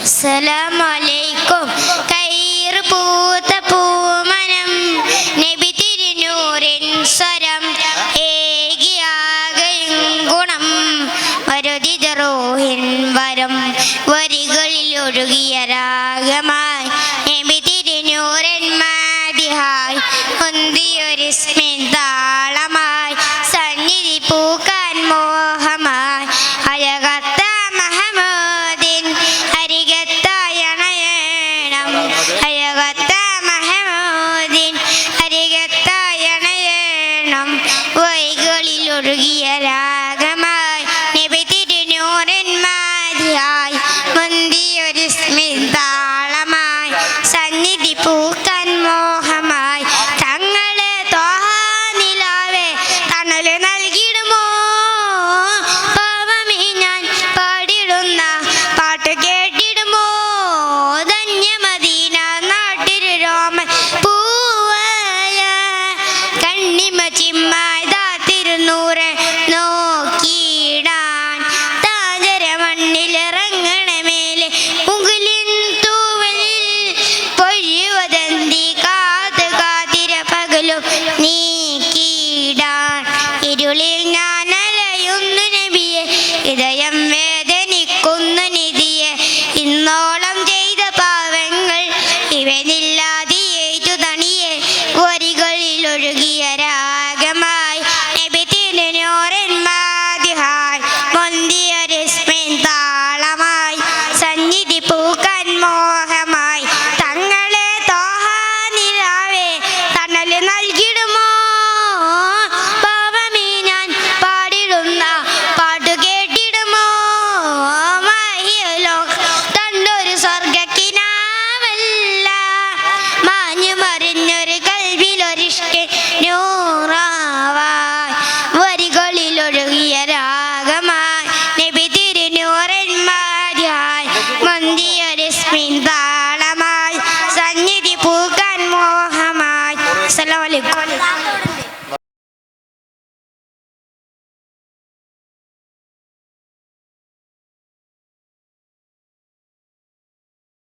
അസ്സലാമലൈക്കും. കൈറ് പൂത്ത പൂമനം നബി തിരുനൂറിൻ സ്വരം ഏകിയാകയും ഗുണം മരുതിത റോഹിൻ വരം വരികളിൽ ഒഴുകിയ രാഗമായി നബി തിരുനൂരൻ മാതിഹായി ഒന്തിയൊരു സ്മിതാ അയകത്ത മഹമൂദിൻ അരികത്തായണയേണം വൈകളിൽ ഒഴുകിയ രാഗമായി നബി തിരുനൂറന്മാരിയായി മുന്തിയൊരു സ്മിതാളമായി സന്നിധി പൂക്ക my